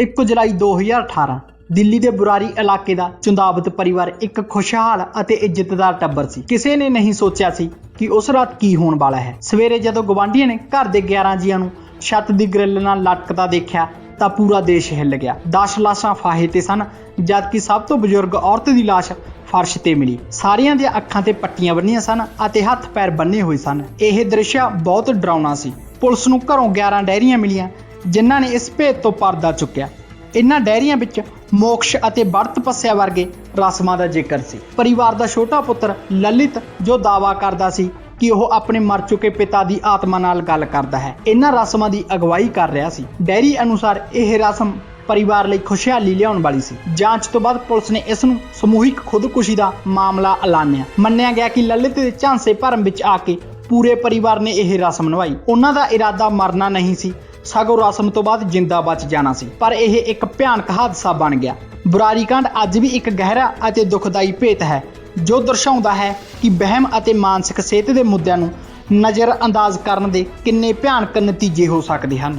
1 ਜੁਲਾਈ 2018 ਦਿੱਲੀ ਦੇ ਬੁਰਾਰੀ ਇਲਾਕੇ ਦਾ ਚੁੰਦਾਵਤ ਪਰਿਵਾਰ ਇੱਕ ਖੁਸ਼ਹਾਲ ਅਤੇ ਇੱਜ਼ਤਦਾਰ ਟੱਬਰ ਸੀ। ਕਿਸੇ ਨੇ ਨਹੀਂ ਸੋਚਿਆ ਸੀ ਕਿ ਉਸ ਰਾਤ ਕੀ ਹੋਣ ਵਾਲਾ ਹੈ। ਸਵੇਰੇ ਜਦੋਂ ਗਵਾਂਢੀਆਂ ਨੇ ਘਰ ਦੇ 11 ਜੀਆਂ ਨੂੰ ਛੱਤ ਦੀ ਗ੍ਰਿਲ ਨਾਲ ਲਟਕਦਾ ਦੇਖਿਆ ਤਾਂ ਪੂਰਾ ਦੇਸ਼ ਹਿੱਲ ਗਿਆ। 10 ਲਾਸ਼ਾਂ ਫਾਹੇ ਤੇ ਸਨ, ਜਦਕਿ ਸਭ ਤੋਂ ਬਜ਼ੁਰਗ ਔਰਤ ਦੀ ਲਾਸ਼ ਫਰਸ਼ ਤੇ ਮਿਲੀ। ਸਾਰਿਆਂ ਦੀਆਂ ਅੱਖਾਂ ਤੇ ਪੱਟੀਆਂ ਬੰਨੀਆਂ ਸਨ ਅਤੇ ਹੱਥ ਪੈਰ ਬੰਨੇ ਹੋਏ ਸਨ। ਇਹ ਦ੍ਰਿਸ਼ ਬਹੁਤ ਡਰਾਉਣਾ ਸੀ। ਪੁਲਿਸ ਨੂੰ ਘਰੋਂ 11 ਡੈਰੀਆਂ ਮਿਲੀਆਂ ਜਿਨ੍ਹਾਂ ਨੇ ਇਸ ਭੇਦ ਤੋਂ ਪਰਦਾ ਚੁੱਕਿਆ। ਇਨ੍ਹਾਂ ਡੈਰੀਆਂ ਵਿੱਚ ਮੋਕਸ਼ ਅਤੇ ਬੜ ਪੱਸਿਆ ਵਰਗੇ ਰਸਮਾਂ ਦਾ ਜ਼ਿਕਰ ਸੀ। ਪਰਿਵਾਰ ਦਾ ਛੋਟਾ ਪੁੱਤਰ ਲਲਿਤ ਜੋ ਦਾਵਾ ਕਰਦਾ ਸੀ ਕਿ ਉਹ ਆਪਣੇ ਮਰ ਚੁੱਕੇ ਪਿਤਾ ਦੀ ਆਤਮਾ ਨਾਲ ਗੱਲ ਕਰਦਾ ਹੈ। ਇਹਨਾਂ ਰਸਮਾਂ ਦੀ ਅਗਵਾਈ ਕਰ ਰਿਹਾ ਸੀ। ਡੈਰੀ ਅਨੁਸਾਰ ਇਹ ਰਸਮ ਪਰਿਵਾਰ ਲਈ ਖੁਸ਼ਹਾਲੀ ਲਿਆਉਣ ਵਾਲੀ ਸੀ। ਜਾਂਚ ਤੋਂ ਬਾਅਦ ਪੁਲਿਸ ਨੇ ਇਸ ਨੂੰ ਸਮੂਹਿਕ ਖੁਦਕੁਸ਼ੀ ਦਾ ਮਾਮਲਾ ਐਲਾਨਿਆ। ਮੰਨਿਆ ਗਿਆ ਕਿ ਲਲਿਤ ਦੇ ਝਾਂਸੇ ਭਰਮ ਵਿੱਚ ਆ ਕੇ ਪੂਰੇ ਪਰਿਵਾਰ ਨੇ ਇਹ ਰਸਮ ਨਿਭਾਈ। ਉਹਨਾਂ ਦਾ ਇਰਾਦਾ ਮਰਨਾ ਨਹੀਂ ਸੀ। ਸਗੋਂ ਰਸਮ ਤੋਂ ਬਾਅਦ ਜਿੰਦਾ ਬਚ ਜਾਣਾ ਸੀ। ਪਰ ਇਹ ਇੱਕ ਭਿਆਨਕ ਹਾਦਸਾ ਬਣ ਗਿਆ। ਬੁਰਾਰੀ ਕਾਂਡ ਅੱਜ ਵੀ ਇੱਕ ਗਹਿਰਾ ਅਤੇ ਦੁਖਦਾਈ ਭੇਤ ਹੈ, ਜੋ ਦਰਸਾਉਂਦਾ ਹੈ ਕਿ ਵਹਿਮ ਅਤੇ ਮਾਨਸਿਕ ਸਿਹਤ ਦੇ ਮੁੱਦਿਆਂ ਨੂੰ ਨਜ਼ਰਅੰਦਾਜ਼ ਕਰਨ ਦੇ ਕਿੰਨੇ ਭਿਆਨਕ ਨਤੀਜੇ ਹੋ ਸਕਦੇ ਹਨ।